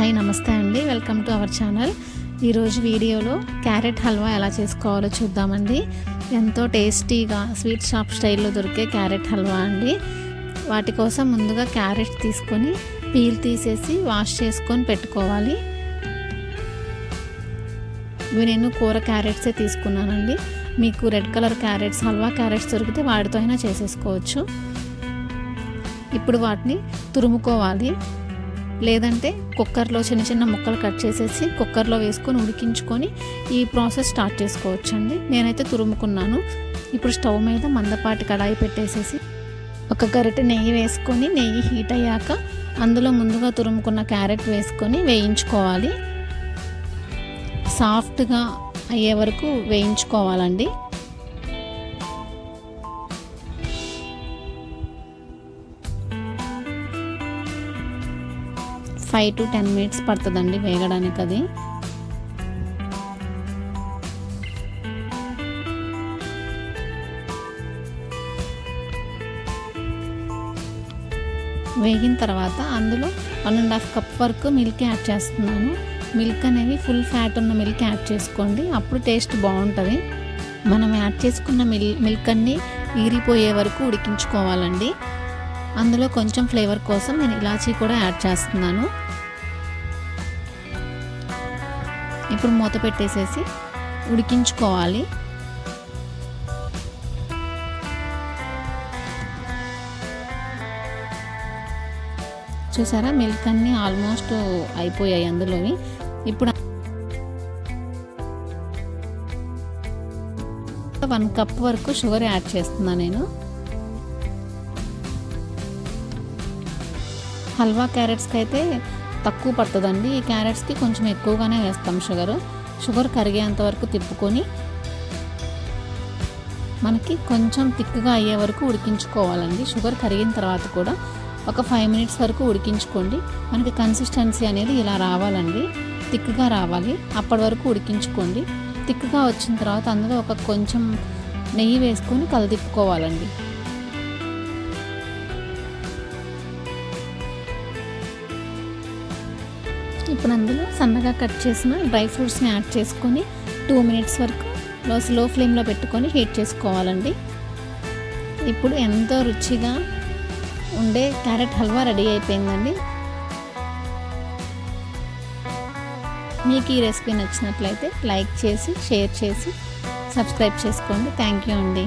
Hi నమస్తే అండి. Welcome to our channel. ఈరోజు వీడియోలో క్యారెట్ హల్వా ఎలా చేసుకోవాలో చూద్దామండి. ఎంతో టేస్టీగా స్వీట్ షాప్ స్టైల్లో దొరికే క్యారెట్ హల్వా అండి. వాటి కోసం ముందుగా క్యారెట్ తీసుకొని పీల్ తీసేసి వాష్ చేసుకొని పెట్టుకోవాలి. ఇవి నేను కూర క్యారెట్సే తీసుకున్నానండి. మీకు red colour carrots halwa carrots దొరికితే వాటితో అయినా చేసేసుకోవచ్చు. ఇప్పుడు వాటిని తురుముకోవాలి. లేదంటే కుక్కర్లో చిన్న చిన్న ముక్కలు కట్ చేసేసి కుక్కర్లో వేసుకొని ఉడికించుకొని ఈ ప్రాసెస్ స్టార్ట్ చేసుకోవచ్చు అండి నేనైతే తురుముకున్నాను. ఇప్పుడు స్టవ్ మీద మందపాటి కడాయి పెట్టేసేసి ఒక గరిటె నెయ్యి వేసుకొని నెయ్యి హీట్ అయ్యాక అందులో ముందుగా తురుముకున్న క్యారెట్ వేసుకొని వేయించుకోవాలి. సాఫ్ట్గా అయ్యే వరకు వేయించుకోవాలండి. ఫైవ్ టు టెన్ మినిట్స్ పడుతుందండి వేగడానికి అది వేగిన తర్వాత అందులో వన్ అండ్ హాఫ్ కప్ వరకు మిల్క్ యాడ్ చేస్తున్నాను. మిల్క్ అనేది ఫుల్ ఫ్యాట్ ఉన్న మిల్క్ యాడ్ చేసుకోండి. అప్పుడు టేస్ట్ బాగుంటుంది. మనం యాడ్ చేసుకున్న మిల్ మిల్క్ అన్నీ ఈరిపోయే వరకు ఉడికించుకోవాలండి. అందులో కొంచెం ఫ్లేవర్ కోసం నేను ఇలాచీ కూడా యాడ్ చేస్తున్నాను. ఇప్పుడు మూత పెట్టేసేసి ఉడికించుకోవాలి. చూసారా మిల్క్ అన్నీ ఆల్మోస్ట్ అయిపోయాయి అందులోని. ఇప్పుడు వన్ కప్ వరకు షుగర్ యాడ్ చేస్తున్నా నేను. హల్వా క్యారెట్స్కి అయితే తక్కువ పడుతుందండి. ఈ క్యారెట్స్కి కొంచెం ఎక్కువగానే వేస్తాం షుగర్. షుగర్ కరిగేంత వరకు తిప్పుకొని మనకి కొంచెం థిక్గా అయ్యే వరకు ఉడికించుకోవాలండి. షుగర్ కరిగిన తర్వాత కూడా ఒక ఫైవ్ మినిట్స్ వరకు ఉడికించుకోండి. మనకి కన్సిస్టెన్సీ అనేది ఇలా రావాలండి. థిక్గా రావాలి. అప్పటి వరకు ఉడికించుకోండి. థిక్గా వచ్చిన తర్వాత అందులో ఒక కొంచెం నెయ్యి వేసుకొని కలదిప్పుకోవాలండి. ఇప్పుడు అందులో సన్నగా కట్ చేసిన డ్రై ఫ్రూట్స్ని యాడ్ చేసుకొని టూ మినిట్స్ వరకు స్లో ఫ్లేమ్లో పెట్టుకొని హీట్ చేసుకోవాలండి. ఇప్పుడు ఎంతో రుచిగా ఉండే క్యారెట్ హల్వా రెడీ అయిపోయిందండి. మీకు ఈ రెసిపీ నచ్చినట్లయితే లైక్ చేసి షేర్ చేసి సబ్స్క్రైబ్ చేసుకోండి. థ్యాంక్ యూ అండి.